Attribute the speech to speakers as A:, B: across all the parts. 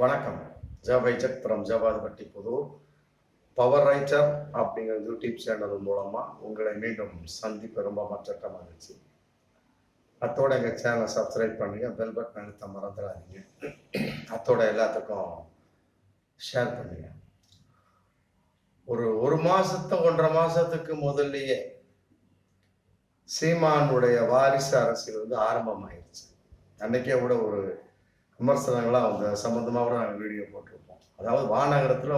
A: வணக்கம். ஜபைஜத் from Javadupatti Pudur power writer அப்படிங்கிற YouTube channel மூலமாக உங்களை மீண்டும் சந்திப்பு ரொம்ப மற்ற மகிழ்ச்சி அத்தோட எங்கள் சேனலை சப்ஸ்கிரைப் பண்ணுங்க பெல் பட்டன் அழுத்த மறந்துடாதீங்க. அத்தோட எல்லாத்துக்கும் ஷேர் பண்ணுங்க. ஒரு ஒரு மாதத்து ஒன்றரை மாதத்துக்கு முதல்லையே சீமானுடைய வாரிசு அரசியல் வந்து ஆரம்பமாயிருச்சு. அன்னைக்கே கூட ஒரு விமர்சனங்களாக அந்த சம்மந்தமாக கூட நாங்கள் வீடியோ போட்டிருப்போம். அதாவது வானகரத்தில்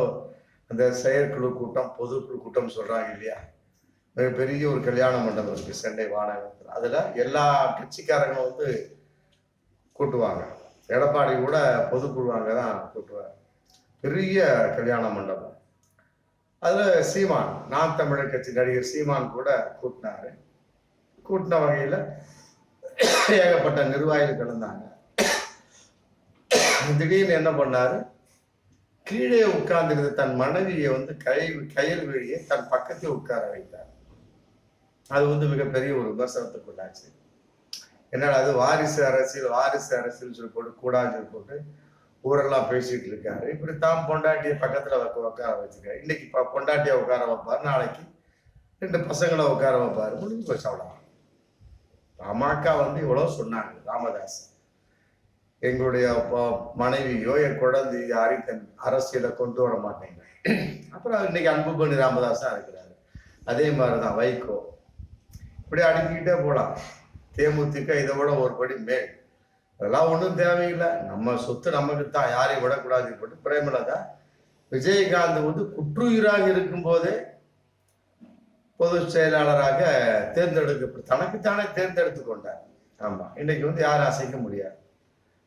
A: அந்த செயற்குழு கூட்டம் பொதுக்குழு கூட்டம் சொல்கிறாங்க இல்லையா? மிகப்பெரிய ஒரு கல்யாண மண்டபம் இருக்குது சென்னை வானகரத்தில். அதில் எல்லா கட்சிக்காரங்களும் வந்து கூட்டுவாங்க. எடப்பாடி கூட பொதுக்குழு அங்கே தான் கூட்டுவார். பெரிய கல்யாண மண்டபம். அதில் சீமான் நாம் தமிழர் கட்சி நடிகர் சீமான் கூட கூட்டினார். கூட்டின வகையில் ஏகப்பட்ட நிர்வாகிகள் கலந்தாங்க. திடீர்னு என்ன பண்ணாரு? கீழே உட்கார்ந்துருந்த தன் மனைவியை வந்து கை கயிறு வழியை தன் பக்கத்தில் உட்கார வைத்தார். அது வந்து மிகப்பெரிய ஒரு விமர்சனத்துக்குள்ளாச்சு என்னடா அது வாரிசு அரசியல் வாரிசு அரசியல் சொல்லி போட்டு கூடாதுன்னு சொல்லி போட்டு ஊரெல்லாம் பேசிட்டு இருக்காரு. இப்படி தான் பொண்டாட்டியை பக்கத்தில் உட்கார வச்சிருக்காரு இன்னைக்கு இப்போ பொண்டாட்டியை உட்கார வைப்பார். நாளைக்கு ரெண்டு பசங்களை உட்கார வைப்பார். முடிஞ்சு போச்சு அவ்வளோ அம்மாக்கா வந்து இவ்வளோ சொன்னாங்க ராமதாஸ். எங்களுடைய மனைவியோ என் குழந்தை யாரையும் தன் அரசியலை கொண்டு வர மாட்டேங்க அப்புறம் இன்னைக்கு அன்புமணி ராமதாஸ் இருக்கிறாரு. அதே மாதிரிதான் வைகோ. இப்படி அடுக்கிக்கிட்டே போலாம். தேமுதிக இதை விட ஒரு படி மேல். அதெல்லாம் ஒன்றும் தேவையில்லை. நம்ம சொத்து நமக்கு தான். யாரையும் விடக்கூடாது போட்டு பிரேமலதா. விஜயகாந்த் வந்து குற்றுயிராக இருக்கும்போதே பொதுச் செயலாளராக தேர்ந்தெடுக்க தனக்குத்தானே தேர்ந்தெடுத்து கொண்டார். ஆமா. இன்னைக்கு வந்து யாரும் அசைக்க முடியாது.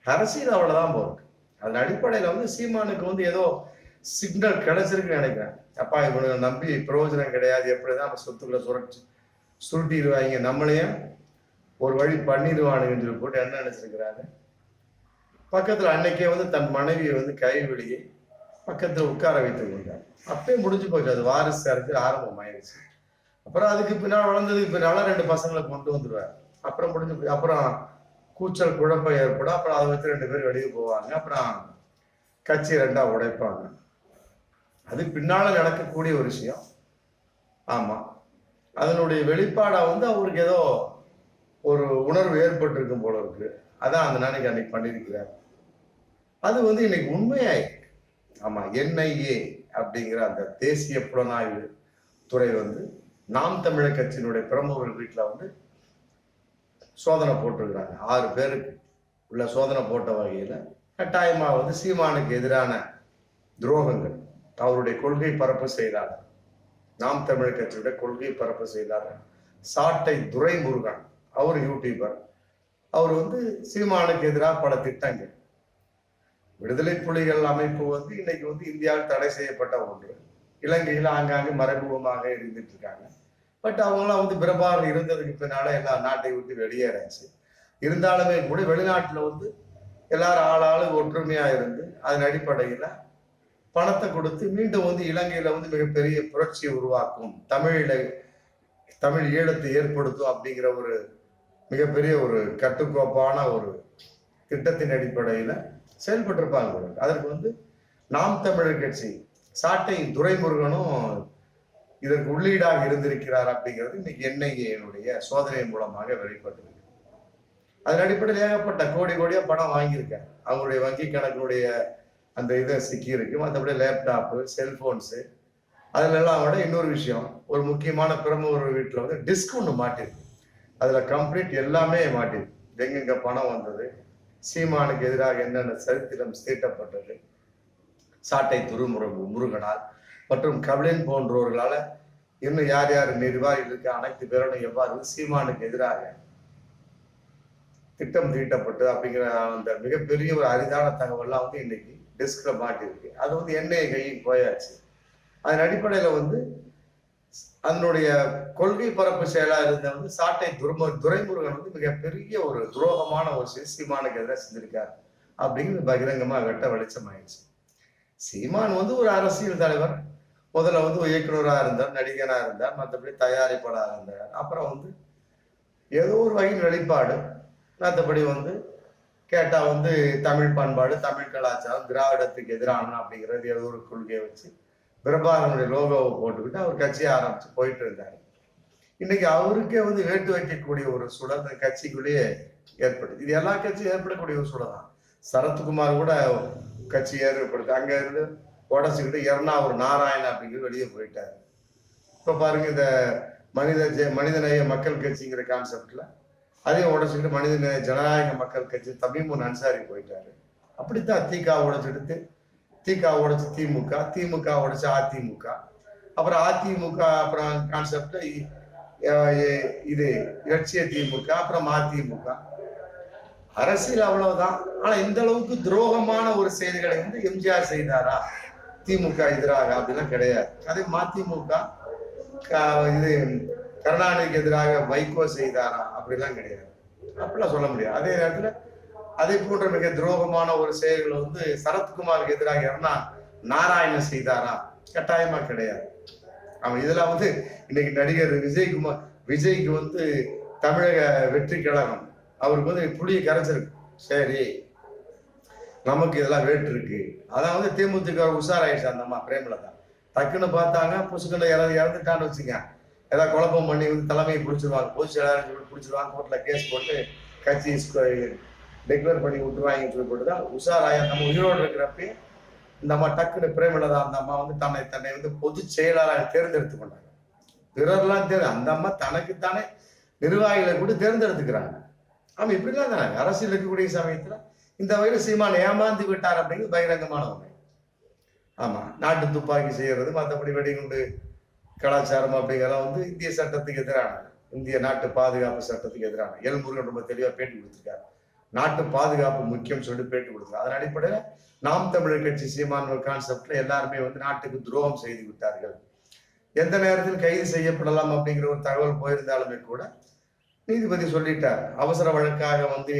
A: அரசியல் அவ்வளவுதான் போகுது அதன் அடிப்படையில வந்து சீமானுக்கு வந்து ஏதோ சிக்னல் கிடைச்சிருக்குன்னு நினைக்கிறேன். அப்பா இவனுங்க நம்பி பிரயோஜனம் கிடையாது. எப்படிதான் நம்ம சொத்துக்களை சுரட்சி சுருட்டிடுவாங்க. நம்மளையும் ஒரு வழி பண்ணிடுவானுங்கன்னு சொல்லி போட்டு என்ன நினைச்சிருக்கிறாரு பக்கத்துல அன்னைக்கே வந்து தன் மனைவியை வந்து கைவெளியை பக்கத்துல உட்கார வைத்து கொண்டார். அப்பயே முடிஞ்சு போச்சு. அது வாரிசு அரசியல் ஆரம்பமாயிருச்சு. அப்புறம் அதுக்கு பின்னால் வளர்ந்ததுக்கு பின்னால ரெண்டு பசங்களை கொண்டு வந்துருவார் அப்புறம் முடிஞ்சு போய் அப்புறம் கூச்சல் குழப்பம் ஏற்படும். அப்புறம் அதை வச்சு ரெண்டு பேரும் வெளியே போவாங்க. அப்புறம் கட்சி ரெண்டா உடைப்பாங்க. அது பின்னால் நடக்கக்கூடிய ஒரு விஷயம். ஆமா. அதனுடைய வெளிப்பாடா வந்து அவருக்கு ஏதோ ஒரு உணர்வு ஏற்பட்டிருக்கும் போல இருக்கு. அதான் அந்த நாளைக்கு அன்னைக்கு பண்ணியிருக்கிறார். அது வந்து இன்னைக்கு உண்மையாயிருக்கு. ஆமா என்ஐஏ அப்படிங்கிற அந்த தேசிய புலனாய்வு துறை வந்து நாம் தமிழர் கட்சியினுடைய பிரமுகர் வீட்டில் வந்து சோதனை போட்டிருக்கிறாங்க. ஆறு பேருக்கு உள்ள சோதனை போட்ட வகையில் கட்டாயமாக வந்து சீமானுக்கு எதிரான துரோகங்கள். அவருடைய கொள்கை பரப்பு செயலாளர் நாம் தமிழ் கட்சியுடைய கொள்கை பரப்பு செயலாளர் சாட்டை துரைமுருகன் அவர் யூடியூபர் அவர் வந்து சீமானுக்கு எதிராக பல திட்டங்கள். விடுதலை புலிகள் அமைப்பு வந்து இன்னைக்கு வந்து இந்தியாவில் தடை செய்யப்பட்ட ஒன்று. இலங்கையில் ஆங்காங்கே மறைமுகமாக இருந்துட்டு இருக்காங்க. பட் அவங்களாம் வந்து பிரபாகர் இருந்ததுக்கு பின்னால எல்லா நாட்டை விட்டு வெளியேறாச்சு இருந்தாலுமே கூட வெளிநாட்டில் வந்து எல்லாரும் ஆளாளு ஒற்றுமையா இருந்து அதன் அடிப்படையில் பணத்தை கொடுத்து மீண்டும் வந்து இலங்கையில வந்து மிகப்பெரிய புரட்சியை உருவாக்கும். தமிழில தமிழ் ஈழத்தை ஏற்படுத்தும் அப்படிங்கிற ஒரு மிகப்பெரிய ஒரு கட்டுக்கோப்பான ஒரு திட்டத்தின் அடிப்படையில செயல்பட்டிருப்பாங்க. அதற்கு வந்து நாம் தமிழர் கட்சி சாட்டை துரைமுருகனும் இதற்கு உள்ளீடாக இருந்திருக்கிறார் அப்படிங்கிறது இன்னைக்கு என்ஐஏனுடைய சோதனை மூலமாக வெளிப்பட்டிருக்கு. அதன் அடிப்படையில் ஏகப்பட்ட கோடி கோடியா பணம் வாங்கியிருக்கேன் அவங்களுடைய வங்கி கணக்கினுடைய அந்த இதை சிக்கி இருக்கு மற்றபடி லேப்டாப்பு செல்போன்ஸு அதுல எல்லாம் விட இன்னொரு விஷயம் ஒரு முக்கியமான பிரமுகர் வீட்டில் வந்து டிஸ்க் ஒன்று மாட்டிருக்கு. அதுல கம்ப்ளீட் எல்லாமே மாட்டிருக்கு. எங்கெங்க பணம் வந்தது? சீமானுக்கு எதிராக என்னென்ன சரித்திரம் தீட்டப்பட்டது சாட்டை துருமுருகு முருகனால் மற்றும் கபிலன் போன்றோர்களால இன்னும் யார் யார் நிர்வாகிகளுக்கு அனைத்து பேரும் எவ்வாறு சீமானுக்கு எதிராக திட்டம் தீட்டப்பட்டு அப்படிங்கிற அந்த மிகப்பெரிய ஒரு அரிதான தகவல்லாம் வந்து இன்னைக்கு டெஸ்க்ல மாட்டிருக்கு அது வந்து எண்ணெய் கையும் போயாச்சு. அதன் அடிப்படையில வந்து அதனுடைய கொள்கை பரப்பு செயலா இருந்த வந்து சாட்டை துரும துரைமுருகன் வந்து மிகப்பெரிய ஒரு துரோகமான ஒரு சீமானுக்கு எதிராக செஞ்சிருக்காரு அப்படிங்கிறது பகிரங்கமா வெட்ட வெளிச்சம் ஆயிடுச்சு சீமான் வந்து ஒரு அரசியல் தலைவர். முதல்ல வந்து இயக்குனராக இருந்தார் நடிகராக இருந்தார் மற்றபடி தயாரிப்பாளராக இருந்தார். அப்புறம் வந்து ஏதோ ஒரு வகையில் வெளிப்பாடு. மற்றபடி வந்து கேட்டால் வந்து தமிழ் பண்பாடு தமிழ் கலாச்சாரம் திராவிடத்துக்கு எதிரான அப்படிங்கிறது ஏதோ ஒரு கொள்கையை வச்சு பிரபாகரனுடைய லோகோவை போட்டுக்கிட்டு அவர் கட்சியை ஆரம்பிச்சு போயிட்டு இருந்தார். இன்னைக்கு அவருக்கே வந்து வேட்டு வைக்கக்கூடிய ஒரு சூழல் அந்த கட்சிக்குள்ளேயே ஏற்படுது. இது எல்லா கட்சியும் ஏற்படக்கூடிய ஒரு சூழல் தான். சரத்குமார் கூட கட்சி ஏற்படுது. அங்கே இருந்து உடச்சிக்கிட்டு எர்ணாவூர் நாராயண அப்படிங்கிறது வெளியே போயிட்டாரு. இப்போ பாருங்க இந்த மனித ஜெ- மனிதநேய மக்கள் கட்சிங்கிற கான்செப்ட்ல அதையும் உடைச்சிக்கிட்டு மனிதநேய ஜனநாயக மக்கள் கட்சி தமிமுன் அன்சாரி போயிட்டாரு. அப்படித்தான் திக உடைச்செடுத்து திக உடைச்சு திமுக திமுக உடைச்சு அதிமுக. அப்புறம் அதிமுக அப்புறம் கான்செப்ட் இது இலட்சிய திமுக அப்புறம் அதிமுக. அரசியல் அவ்வளவுதான். ஆனா இந்த அளவுக்கு துரோகமான ஒரு செய்திகளை வந்து எம்ஜிஆர் செய்தாரா? திமுக எதிராக அப்படிலாம் கிடையாது. அதே மதிமுக இது கருணாநிதிக்கு எதிராக வைகோ செய்தாரா? அப்படிலாம் கிடையாது. அப்படிலாம் சொல்ல முடியாது. அதே நேரத்தில் அதே போன்ற மிக துரோகமான ஒரு செயல்களை வந்து சரத்குமாருக்கு எதிராக யாருன்னா நாராயணன் செய்தாரா? கட்டாயமா கிடையாது. அவன் இதெல்லாம் வந்து இன்னைக்கு நடிகர் விஜய்குமார் விஜய்க்கு வந்து தமிழக வெற்றி கழகம் அவருக்கு வந்து புளியை கரைச்சிருக்கு. சரி நமக்கு இதெல்லாம் வேட்டு இருக்கு. அதான் வந்து தேமுதிக உஷாராயிடுச்சு அந்த அம்மா பிரேமலதா டக்குன்னு பார்த்தாங்க புசுக்கண்ட யாராவது இறந்துட்டான்னு வச்சுங்க. ஏதாவது குழப்பம் பண்ணி வந்து தலைமையை பிடிச்சிருவாங்க. பொது செயலாளர் சொல்லி பிடிச்சிருவாங்க. கோர்ட்ல கேஸ் போட்டு கட்சி டிக்ளேர் பண்ணி விட்டுருவாங்கன்னு சொல்லி போட்டு தான் உஷாராய நம்ம உயிரோடு இருக்கிறப்பே இந்த அம்மா டக்குன்னு பிரேமலதா அந்த அம்மா வந்து தன்னை தன்னை வந்து பொதுச் செயலாளராக தேர்ந்தெடுத்து கொண்டாங்க பிறர்லாம் தேர் அந்த அம்மா தனக்குத்தானே நிர்வாகிகளை கூட தேர்ந்தெடுத்துக்கிறாங்க. ஆமா இப்படிலாம் தானே. அரசியல் இருக்கக்கூடிய சமயத்துல இந்த வகையில் சீமான் ஏமாந்து விட்டார் அப்படிங்கிறது பகிரங்கமான உண்மை ஆமாம் நாட்டு துப்பாக்கி செய்கிறது மற்றபடி வெடிகுண்டு கலாச்சாரம் அப்படிங்கிறதெல்லாம் வந்து இந்திய சட்டத்துக்கு எதிரானது. இந்திய நாட்டு பாதுகாப்பு சட்டத்துக்கு எதிரான எல்முருகன் ரொம்ப தெளிவாக பேட்டி கொடுத்துருக்காரு. நாட்டு பாதுகாப்பு முக்கியம் சொல்லிட்டு பேட்டி கொடுத்தார். அதன் அடிப்படையில் நாம் தமிழர் கட்சி சீமான் கான்செப்ட்ல எல்லாருமே வந்து நாட்டுக்கு துரோகம் செய்து விட்டார்கள். எந்த நேரத்தில் கைது செய்யப்படலாம் அப்படிங்கிற ஒரு தகவல் போயிருந்தாலுமே கூட நீதிபதி சொல்லிட்டார். அவசர வழக்காக வந்து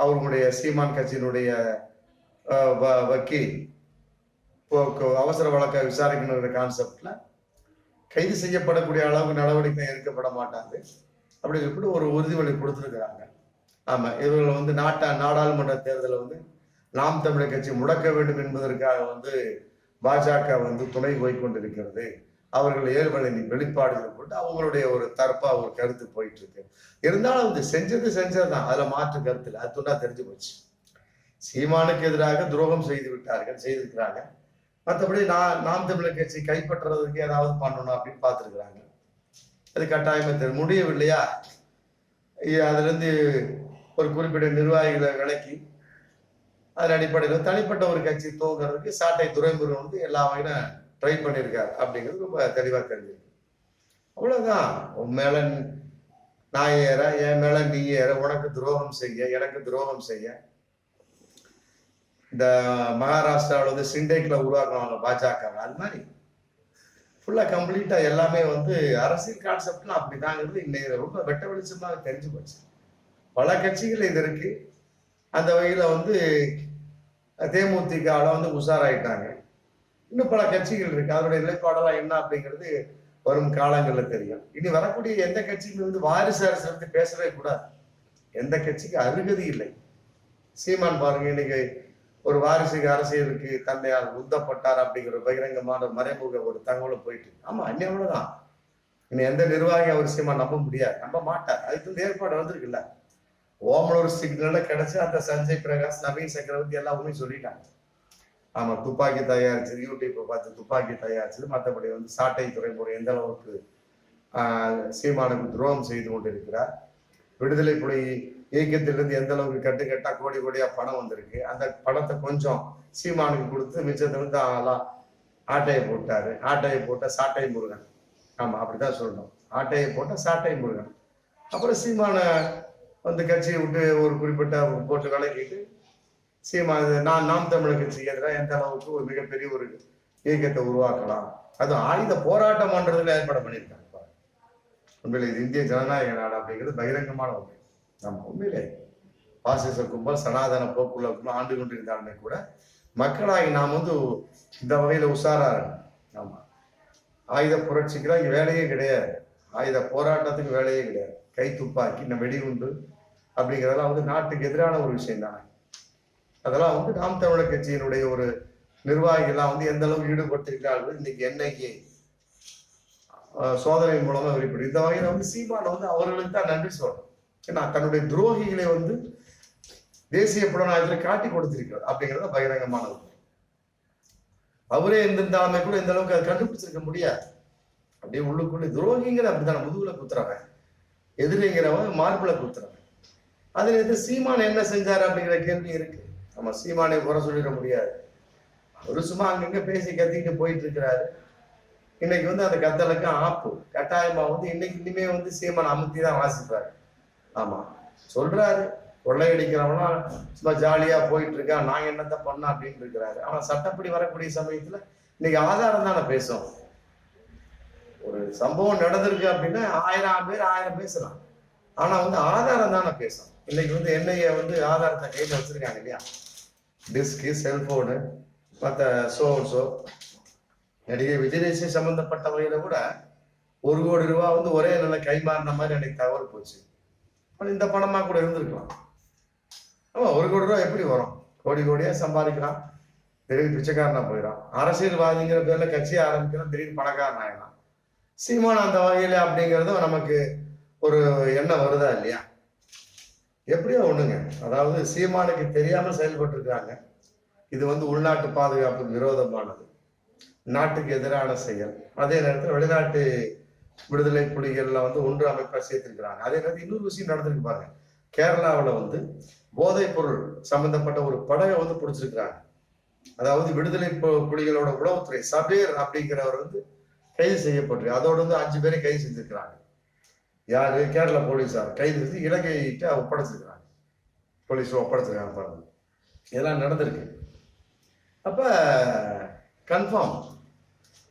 A: அவர்களுடைய சீமான் கட்சியினுடைய வ- வக்கீல். இப்போ- அவசர வழக்கை விசாரிக்கணுங்கிற கான்செப்ட்ல கைது செய்யப்படக்கூடிய அளவுக்கு நடவடிக்கை எடுக்கப்பட மாட்டாங்க அப்படி சொல்லிட்டு ஒரு உறுதிமொழி கொடுத்துருக்குறாங்க. ஆமா இவர்கள் வந்து நாட்டா நாடாளுமன்ற தேர்தலை வந்து நாம் தமிழர் கட்சி முடக்க வேண்டும் என்பதற்காக வந்து பாஜக வந்து துணை போய் கொண்டிருக்கிறது. அவர்கள் ஏழ்வழி வெளிப்பாடுகள் கொண்டு அவங்களுடைய ஒரு தரப்பா ஒரு கருத்து போயிட்டு இருக்கு இருந்தாலும் அது செஞ்சது செஞ்சதுதான். அதுல மாற்று கருத்து இல்லை. அது துண்டா தெரிஞ்சு போச்சு. சீமானுக்கு எதிராக துரோகம் செய்து விட்டார்கள் செய்திருக்கிறாங்க. மற்றபடி நான் நாம் தமிழர் கட்சி கைப்பற்றுறதுக்கு ஏதாவது பண்ணணும் அப்படின்னு பார்த்துருக்குறாங்க. அது கட்டாயமாக தெரியும். முடியவில்லையா? அதுலேருந்து ஒரு குறிப்பிட்ட நிர்வாகிகளை விலக்கி அதன் அடிப்படையில் தனிப்பட்ட ஒரு கட்சி துவங்குறதுக்கு சாட்டை துறைமுருகன் வந்து எல்லா வகையிலும் ட்ரை பண்ணியிருக்கார் அப்படிங்கிறது ரொம்ப தெளிவாக தெரிஞ்சிருக்கு. அவ்வளோதான் உன் மேல நான் ஏற என் மேல நீ ஏற உனக்கு துரோகம் செய்ய எனக்கு துரோகம் செய்ய. இந்த மகாராஷ்டிராவில் வந்து சிண்டேக்கில் உருவாக்குவாங்க பாஜக அது மாதிரி ஃபுல்லாக கம்ப்ளீட்டாக எல்லாமே வந்து அரசியல் கான்செப்ட்லாம் அப்படிதாங்கிறது இன்னைக்கு ரொம்ப வெட்ட வெளிச்சமாக தெரிஞ்சு போச்சு. பல கட்சிகள் இது இருக்கு. அந்த வகையில் வந்து தேமுதிகவில் வந்து உஷாராயிட்டாங்க. இன்னும் பல கட்சிகள் இருக்கு. அதனுடைய நிலைப்பாடெல்லாம் என்ன அப்படிங்கிறது வரும் காலங்கள்ல தெரியும். இனி வரக்கூடிய எந்த கட்சிக்கு வந்து வாரிசு அரசு வந்து பேசவே கூடாது. எந்த கட்சிக்கு அருகதி இல்லை. சீமான் பாருங்க இன்னைக்கு ஒரு வாரிசுக்கு அரசியலுக்கு தன்னையால் உந்தப்பட்டார் அப்படிங்கிற பகிரங்கமான மறைமுக ஒரு தகவலை போயிட்டு ஆமா தான் இனி எந்த நிர்வாகி அவர் சீமா நம்ப முடியாது. நம்ப மாட்டார். அதுக்கு வந்து ஏற்பாடு வந்திருக்குல்ல. ஓமலூர் சிக்னல்ல கிடைச்சு அந்த சஞ்சய் பிரகாஷ் நவீன் சக்கரவர்த்தி எல்லா உண்மையும் சொல்லிட்டாங்க. ஆமா துப்பாக்கி தயாரிச்சது யூடியூப்பை பார்த்து துப்பாக்கி தயாரிச்சது மற்றபடி வந்து சாட்டை துறைமுறை எந்த அளவுக்கு சீமானுக்கு துரோகம் செய்து கொண்டிருக்கிறார் விடுதலை புலி இயக்கத்திலிருந்து எந்த அளவுக்கு கட்டு கட்டா கோடி கோடியா பணம் வந்திருக்கு அந்த பணத்தை கொஞ்சம் சீமானுக்கு கொடுத்து மிச்சத்தை வந்து அதெல்லாம் ஆட்டையை போட்டாரு ஆட்டையை போட்ட சாட்டை முருகன். ஆமா அப்படிதான் சொல்லணும். ஆட்டையை போட்ட சாட்டை முருகன். அப்புறம் சீமான வந்து கட்சியை விட்டு ஒரு குறிப்பிட்ட போட்டு விளக்கிட்டு சீமா நான் நாம் தமிழர் கட்சிக்கு எதிராக எந்த அளவுக்கு ஒரு மிகப்பெரிய ஒரு இயக்கத்தை உருவாக்கலாம். அதுவும் ஆயுத போராட்டம் பண்றதுல ஏற்பாடு பண்ணியிருக்காங்க உண்மையில இது இந்திய ஜனநாயக நாடு அப்படிங்கிறது பகிரங்கமான உண்மை. நம்ம உண்மையிலே பாசிச கும்பல் சனாதன போக்குள்ள ஆண்டு ஆண்டு கொண்டிருந்தாலுமே கூட மக்களாகி நாம் வந்து இந்த வகையில உஷாரா இருக்கணும். ஆமா. ஆயுத புரட்சிக்கெல்லாம் இங்க வேலையே கிடையாது. ஆயுத போராட்டத்துக்கு வேலையே கிடையாது. கை துப்பாக்கி இந்த வெடிகுண்டு அப்படிங்கிறதெல்லாம் வந்து நாட்டுக்கு எதிரான ஒரு விஷயம் தான் அதெல்லாம் வந்து நாம் தமிழர் கட்சியினுடைய ஒரு நிர்வாகிகள்லாம் வந்து எந்த அளவுக்கு ஈடுபட்டிருக்கிறார்கள் இன்னைக்கு என்னைக்கு சோதனை மூலமா வெளிப்படும் இந்த வகையில வந்து சீமான வந்து அவர்களுக்கு தான் நன்றி சொல்லணும். ஏன்னா தன்னுடைய துரோகிகளை வந்து தேசிய புலனாய்வத்தில் காட்டி கொடுத்திருக்கிறார் அப்படிங்கிறது பகிரங்கமான உண்மை அவரே இருந்திருந்தாலுமே கூட இந்த அளவுக்கு அதை கண்டுபிடிச்சிருக்க முடியாது. அப்படியே உள்ளுக்குள்ளே துரோகிங்கிற அப்படித்தான முதுகுல குத்துறவன் எதிரிங்கிறவன் மார்புல குத்துறவன். அதுல இருந்து சீமான் என்ன செஞ்சாரு அப்படிங்கிற கேள்வி இருக்கு. நம்ம சீமானை குறை சொல்லிட முடியாது. ஒரு சும்மா அங்கங்க பேசி கத்திக்கிட்டு போயிட்டு இருக்கிறாரு. இன்னைக்கு வந்து அந்த கத்தலுக்கு ஆப்பு. கட்டாயமா வந்து இன்னைக்கு இனிமே வந்து சீமான் அமுத்தி தான் வாசிப்பாரு. ஆமா. சொல்றாரு. கொள்ளையடிக்கிறவனா சும்மா ஜாலியா போயிட்டு இருக்கான். நான் என்னத்த பண்ண அப்படின்னு இருக்கிறாரு. ஆனா சட்டப்படி வரக்கூடிய சமயத்துல இன்னைக்கு ஆதாரம் தானே பேசும். ஒரு சம்பவம் நடந்திருக்கு அப்படின்னா ஆயிரம் பேர் ஆயிரம் பேசலாம். ஆனா வந்து ஆதாரம் தானே பேசும். இன்னைக்கு வந்து என்னைய வந்து ஆதாரத்தை கையில வச்சிருக்காங்க இல்லையா? டிஸ்கு செல்போனு மற்ற ஷோ ஷோ நடிகை விஜயதேசி சம்பந்தப்பட்ட வகையில கூட ஒரு கோடி ரூபா வந்து ஒரே நல்ல கை மாறின மாதிரி எனக்கு தவறு போச்சு. இந்த பணமா கூட இருந்திருக்கலாம். ஆமா ஒரு கோடி ரூபா எப்படி வரும்? கோடி கோடியா சம்பாதிக்கிறான் திடீர்னு பிச்சைக்காரனா போயிடான் அரசியல்வாதிங்கிற பேர்ல கட்சியை ஆரம்பிக்கிறான் திடீர்னு பணக்காரன் ஆயிடலாம். சீமான அந்த வகையில அப்படிங்கிறது நமக்கு ஒரு எண்ணம் வருதா இல்லையா? எப்படியோ ஒண்ணுங்க. அதாவது சீமானுக்கு தெரியாம செயல்பட்டு இருக்காங்க இது வந்து உள்நாட்டு பாதுகாப்பு விரோதமானது. நாட்டுக்கு எதிரான செயல். அதே நேரத்தில் வெளிநாட்டு விடுதலை புலிகள்ல வந்து ஒன்று அமைப்பா சேர்த்திருக்கிறாங்க. அதே நேரத்தில் இன்னொரு விஷயம் நடந்திருக்கு பாருங்க. கேரளாவில் வந்து போதைப் பொருள் சம்பந்தப்பட்ட ஒரு படகை வந்து பிடிச்சிருக்கிறாங்க. அதாவது விடுதலை புலிகளோட உளவுத்துறை சபேர் அப்படிங்கிறவர் வந்து கைது செய்யப்பட்டிருக்கு. அதோட வந்து அஞ்சு பேரை கைது செஞ்சிருக்கிறாங்க. யார்? கேரள போலீஸார். கைது செஞ்சு இலங்கைகிட்ட ஒப்படைச்சிருக்கிறாங்க. போலீஸ் ஒப்படைச்சிருக்காங்க பாருங்க. இதெல்லாம் நடந்திருக்கு. அப்போ கன்ஃபார்ம்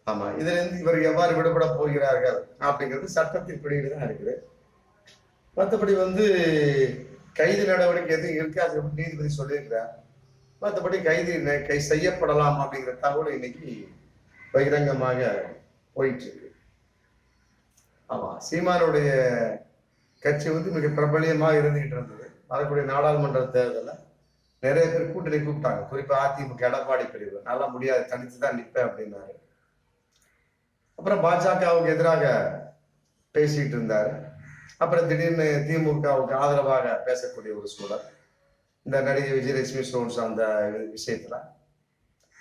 A: ஆமாம் இதிலிருந்து இவர் எவ்வாறு விடுபட போகிறார்கள் அப்படிங்கிறது சட்டத்தின் பிடியில் தான் இருக்குது. மற்றபடி வந்து கைது நடவடிக்கை எதுவும் இருக்காது அப்படின்னு நீதிபதி சொல்லியிருக்கிறார். மற்றபடி கைது கை செய்யப்படலாம் அப்படிங்கிற தகவல் இன்னைக்கு பகிரங்கமாக போயிட்டு இருக்கு. ஆமா. சீமானுடைய கட்சி வந்து மிக பிரபலியமாக இருந்துகிட்டு இருந்தது. வரக்கூடிய நாடாளுமன்ற தேர்தலில் நிறைய பேர் கூட்டணி கூப்பிட்டாங்க. குறிப்பா அதிமுக எடப்பாடி பிரிவு. நல்லா முடியாது தனித்து தான் நிற்பேன் அப்படின்னாரு. அப்புறம் பாஜகவுக்கு எதிராக பேசிட்டு இருந்தார். அப்புறம் திடீர்னு திமுகவுக்கு ஆதரவாக பேசக்கூடிய ஒரு சூழல். இந்த நடிகை விஜயலட்சுமி ஸ்டோன்ஸ் அந்த விஷயத்துல.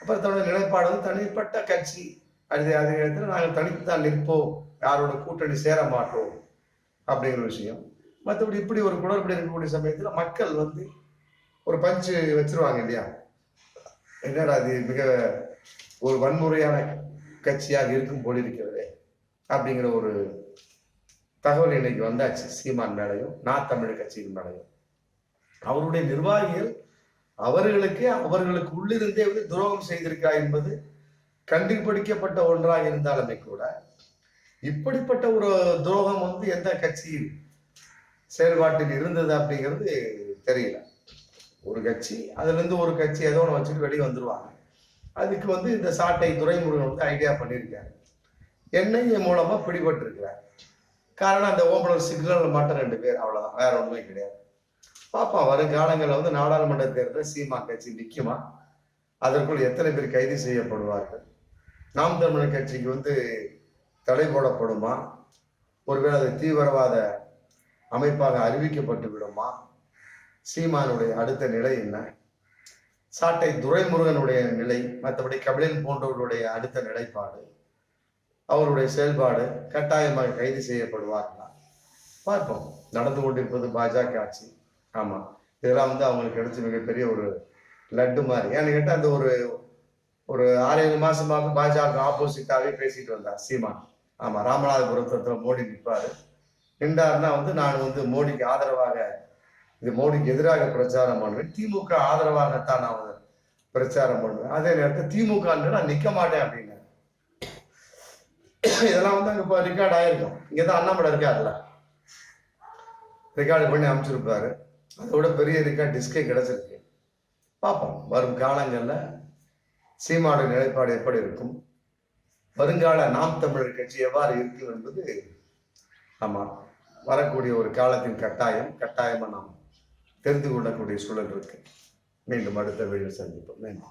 A: அப்புறம் தன்னுடைய நிலைப்பாடு வந்து தனிப்பட்ட கட்சி. அது அதே நேரத்தில் நாங்கள் தனித்து தான் நிற்போம். யாரோட கூட்டணி சேர மாட்டோம் அப்படிங்கிற விஷயம். மற்றபடி இப்படி ஒரு குளறுபடி இருக்கக்கூடிய சமயத்தில் மக்கள் வந்து ஒரு பஞ்சு வச்சிருவாங்க இல்லையா? என்னடா அது மிக ஒரு வன்முறையான கட்சியாக இருக்கும் போல இருக்கிறதே அப்படிங்கிற ஒரு தகவல் இன்னைக்கு வந்தாச்சு சீமான் மேலையும் நான் தமிழ் கட்சியின் மேலையும். அவருடைய நிர்வாகிகள் அவர்களுக்கு அவர்களுக்கு உள்ளிருந்தே வந்து துரோகம் செய்திருக்கா என்பது கண்டுபிடிக்கப்பட்ட ஒன்றாக இருந்தாலுமே கூட இப்படிப்பட்ட ஒரு துரோகம் வந்து எந்த கட்சியில் செயல்பாட்டில் இருந்தது அப்படிங்கிறது தெரியல. ஒரு கட்சி அதுலேருந்து ஒரு கட்சி ஏதோ ஒன்று வச்சுட்டு வெளியே வந்துருவாங்க. அதுக்கு வந்து இந்த சாட்டை துரைமுருகன் வந்து ஐடியா பண்ணியிருக்காரு. என்ஐஏ மூலமாக பிடிபட்டிருக்கிறார். காரணம் அந்த ஓம்பலர் சிக்னல் மட்டும் ரெண்டு பேர் அவ்வளோதான் வேற ஒன்றுமே கிடையாது. பார்ப்போம் வருங்காலங்களில் வந்து நாடாளுமன்ற தேர்தலில் சீமா கட்சி நிற்குமா அதற்குள் எத்தனை பேர் கைது செய்யப்படுவார்கள்? நாம் தமிழர் கட்சிக்கு வந்து தடை போடப்படுமா? ஒருவேளை அது தீவிரவாத அமைப்பாக அறிவிக்கப்பட்டு விடுமா? சீமானுடைய அடுத்த நிலை என்ன? சாட்டை துரைமுருகனுடைய நிலை மற்றபடி கபிலன் போன்றவர்களுடைய அடுத்த நிலைப்பாடு அவருடைய செயல்பாடு கட்டாயமாக கைது செய்யப்படுவார்களா? பார்ப்போம். நடந்து கொண்டிருப்பது பாஜக ஆட்சி. ஆமா. இதெல்லாம் வந்து அவங்களுக்கு கிடைச்ச மிகப்பெரிய ஒரு லட்டு மாதிரி. ஏன்னு கேட்டால் அந்த ஒரு ஒரு ஆறு ஏழு மாசமாக பாஜக ஆப்போசிட்டாவே பேசிட்டு வந்தார் சீமான். ஆமா ராமநாதபுரத்துல மோடி நிற்பாரு நின்றாருன்னா வந்து நான் வந்து மோடிக்கு ஆதரவாக இது மோடிக்கு எதிராக பிரச்சாரம் பண்ணுவேன். திமுக ஆதரவாகத்தான் நான் வந்து பிரச்சாரம் பண்ணுவேன். அதே நேரத்தில் திமுக நான் நிக்க மாட்டேன் அப்படின்னு. இதெல்லாம் வந்து அங்க இப்போ ரெக்கார்ட் ஆயிருக்கும். இங்கதான் அண்ணாமலை இருக்காருல்ல. ரெக்கார்டு பண்ணி அமைச்சிருப்பாரு அதோட பெரிய ரெக்கார்ட் டிஸ்கே கிடைச்சிருக்கு. பார்ப்போம். வரும் காலங்களில் சீமாடு நிலைப்பாடு எப்படி இருக்கும்? வருங்கால நாம் தமிழர் கட்சி எவ்வாறு இருக்கும் என்பது ஆமாம் வரக்கூடிய ஒரு காலத்தின் கட்டாயம் கட்டாயமாக நாம் தெரிந்து கொள்ளக்கூடிய சூழல் இருக்கு. மீண்டும் அடுத்த வீடியோ சந்திப்போம். நன்றி.